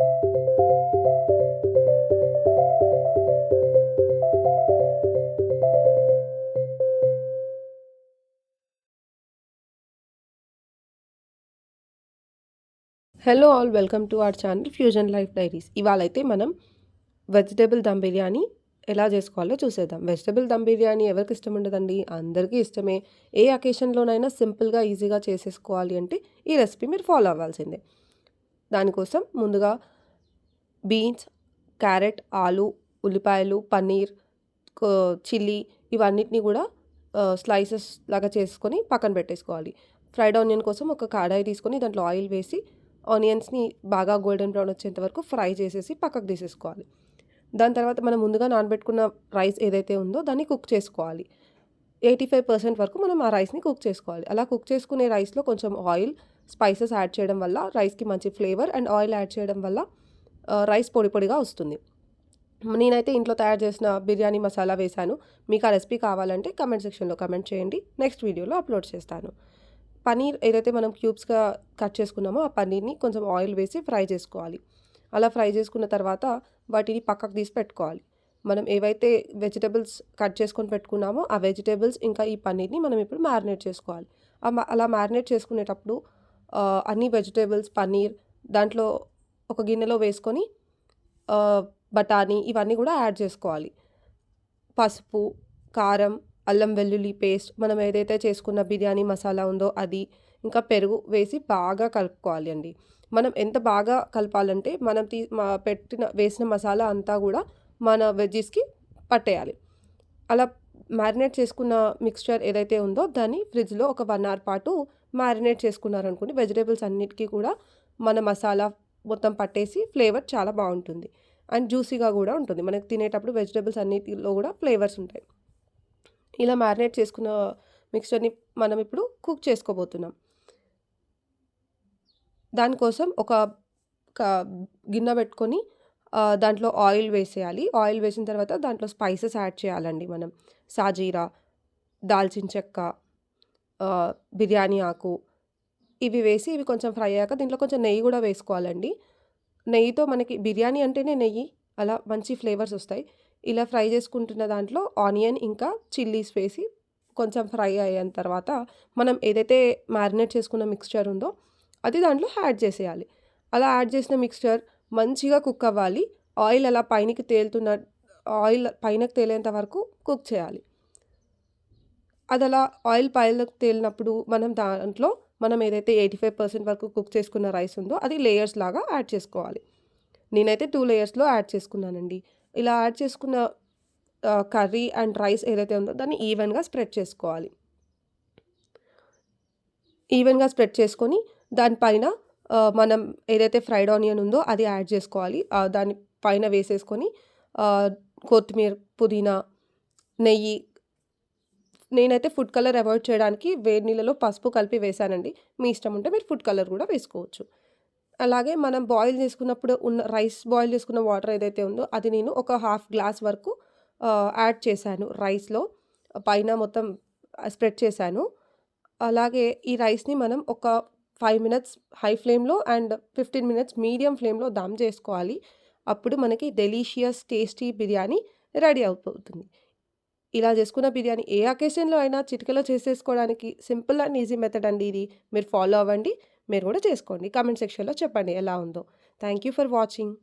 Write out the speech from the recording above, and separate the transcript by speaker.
Speaker 1: Hello all welcome to our channel Fusion Life Diaries ఇవాళ అయితే మనం వెజిటేబుల్ దమ్ బిర్యానీ ఎలా చేసుకోవాలో చూసేద్దాం. వెజిటేబుల్ దమ్ బిర్యానీ ఎవరికి ఇష్టం ఉండదండి? అందరికీ ఇష్టమే. ఏ అకేషన్లోనైనా సింపుల్గా ఈజీగా చేసేసుకోవాలి అంటే ఈ రెసిపీ మీరు ఫాలో అవ్వాల్సిందే. దానికోసం ముందుగా బీన్స్ క్యారెట్ ఆలు ఉల్లిపాయలు పన్నీర్ చిల్లీ ఇవన్నిటిని కూడా స్లైసెస్ లాగా చేసుకొని పక్కన పెట్టేసుకోవాలి. ఫ్రైడ్ ఆనియన్ కోసం ఒక కడాయి తీసుకొని దాంట్లో ఆయిల్ వేసి ఆనియన్స్ని బాగా గోల్డెన్ బ్రౌన్ వచ్చేంత వరకు ఫ్రై చేసేసి పక్కకు తీసేసుకోవాలి. దాని తర్వాత మనం ముందుగా నానబెట్టుకున్న రైస్ ఏదైతే ఉందో దాన్ని కుక్ చేసుకోవాలి. ఎయిటీ ఫైవ్ పర్సెంట్ వరకు మనం ఆ రైస్ని కుక్ చేసుకోవాలి. అలా కుక్ చేసుకునే రైస్లో కొంచెం ఆయిల్ స్పైసెస్ యాడ్ చేయడం వల్ల రైస్కి మంచి ఫ్లేవర్ అండ్ ఆయిల్ యాడ్ చేయడం వల్ల రైస్ పొడి పొడిగా వస్తుంది. నేనైతే ఇంట్లో తయారు చేసిన బిర్యానీ మసాలా వేశాను. మీకు ఆ రెసిపీ కావాలంటే కమెంట్ సెక్షన్లో కమెంట్ చేయండి. నెక్స్ట్ వీడియోలో అప్లోడ్ చేస్తాను. పనీర్ ఏదైతే మనం క్యూబ్స్గా కట్ చేసుకున్నామో ఆ పనీర్ని కొంచెం ఆయిల్ వేసి ఫ్రై చేసుకోవాలి. అలా ఫ్రై చేసుకున్న తర్వాత వాటిని పక్కకు తీసి పెట్టుకోవాలి. మనం ఏవైతే వెజిటేబుల్స్ కట్ చేసుకొని పెట్టుకున్నామో ఆ వెజిటేబుల్స్ ఇంకా ఈ పన్నీర్ని మనం ఇప్పుడు మ్యారినేట్ చేసుకోవాలి. అలా మ్యారినేట్ చేసుకునేటప్పుడు అన్ని వెజిటేబుల్స్ పన్నీర్ దాంట్లో ఒక గిన్నెలో వేసుకొని బఠానీ ఇవన్నీ కూడా యాడ్ చేసుకోవాలి. పసుపు కారం అల్లం వెల్లుల్లి పేస్ట్ మనం ఏదైతే చేసుకున్న బిర్యానీ మసాలా ఉందో అది ఇంకా పెరుగు వేసి బాగా కలుపుకోవాలి అండి. మనం ఎంత బాగా కలపాలంటే మనం తీ మా పెట్టిన వేసిన మసాలా అంతా కూడా మన వెజ్జెస్కి పట్టేయాలి. అలా మ్యారినేట్ చేసుకున్న మిక్స్చర్ ఏదైతే ఉందో దాన్ని ఫ్రిడ్జ్లో ఒక వన్ అవర్ పాటు మ్యారినేట్ చేసుకున్నారనుకోండి వెజిటేబుల్స్ అన్నిటికీ కూడా మన మసాలా మొత్తం పట్టేసి ఫ్లేవర్ చాలా బాగుంటుంది. అండ్ జ్యూసీగా కూడా ఉంటుంది. మనకు తినేటప్పుడు వెజిటేబుల్స్ అన్నిటిలో కూడా ఫ్లేవర్స్ ఉంటాయి. ఇలా మ్యారినేట్ చేసుకున్న మిక్స్చర్ని మనం ఇప్పుడు కుక్ చేసుకోబోతున్నాం. దానికోసం ఒక గిన్నె పెట్టుకొని దాంట్లో ఆయిల్ వేసేయాలి. ఆయిల్ వేసిన తర్వాత దాంట్లో స్పైసెస్ యాడ్ చేయాలండి మనం. సాజీరా దాల్చిన చెక్క బిర్యానీ ఆకు ఇవి వేసి ఇవి కొంచెం ఫ్రై అయ్యాక దీంట్లో కొంచెం నెయ్యి కూడా వేసుకోవాలండి. నెయ్యితో మనకి బిర్యానీ అంటేనే నెయ్యి అలా మంచి ఫ్లేవర్స్ వస్తాయి. ఇలా ఫ్రై చేసుకుంటున్న దాంట్లో ఆనియన్ ఇంకా చిల్లీస్ వేసి కొంచెం ఫ్రై అయిన తర్వాత మనం ఏదైతే మ్యారినేట్ చేసుకున్న మిక్స్చర్ ఉందో అది దాంట్లో యాడ్ చేసేయాలి. అలా యాడ్ చేసిన మిక్స్చర్ మంచిగా కుక్ అవ్వాలి. ఆయిల్ అలా పైనకి తేలుతున్న ఆయిల్ పైనకి తేలేంత వరకు కుక్ చేయాలి. అది అలా ఆయిల్ పైనకి తేలినప్పుడు మనం దాంట్లో మనం ఏదైతే ఎయిటీ ఫైవ్ పర్సెంట్ వరకు కుక్ చేసుకున్న రైస్ ఉందో అది లేయర్స్ లాగా యాడ్ చేసుకోవాలి. నేనైతే టూ లేయర్స్లో యాడ్ చేసుకున్నానండి. ఇలా యాడ్ చేసుకున్న కర్రీ అండ్ రైస్ ఏదైతే ఉందో దాన్ని ఈవెన్గా స్ప్రెడ్ చేసుకోవాలి. ఈవెన్గా స్ప్రెడ్ చేసుకొని దానిపైన మనం ఏదైతే ఫ్రైడ్ ఆనియన్ ఉందో అది యాడ్ చేసుకోవాలి. దాని పైన వేసేసుకొని కొత్తిమీర పుదీనా నెయ్యి నేనైతే ఫుడ్ కలర్ అవాయిడ్ చేయడానికి వేడి నీళ్ళలో పసుపు కలిపి వేసానండి మీ ఇష్టం ఉంటే మీరు ఫుడ్ కలర్ కూడా వేసుకోవచ్చు. అలాగే మనం బాయిల్ చేసుకున్నప్పుడు ఉన్న రైస్ బాయిల్ చేసుకున్న వాటర్ ఏదైతే ఉందో అది నేను ఒక హాఫ్ గ్లాస్ వరకు యాడ్ చేశాను. రైస్లో పైన మొత్తం స్ప్రెడ్ చేశాను. అలాగే ఈ రైస్ని మనం ఒక ఫైవ్ మినిట్స్ హై ఫ్లేమ్లో అండ్ ఫిఫ్టీన్ మినిట్స్ మీడియం ఫ్లేమ్లో దమ్ చేసుకోవాలి. అప్పుడు మనకి డెలీషియస్ టేస్టీ బిర్యానీ రెడీ అయిపోతుంది ఇలా చేసుకున్న బిర్యానీ ఏ అకేషన్లో అయినా చిటికలో చేసేసుకోవడానికి సింపుల్ అండ్ ఈజీ మెథడ్ అండి ఇది. మీరు ఫాలో అవ్వండి మీరు కూడా చేసుకోండి. కామెంట్ సెక్షన్లో చెప్పండి ఎలా ఉందో. Thank you for watching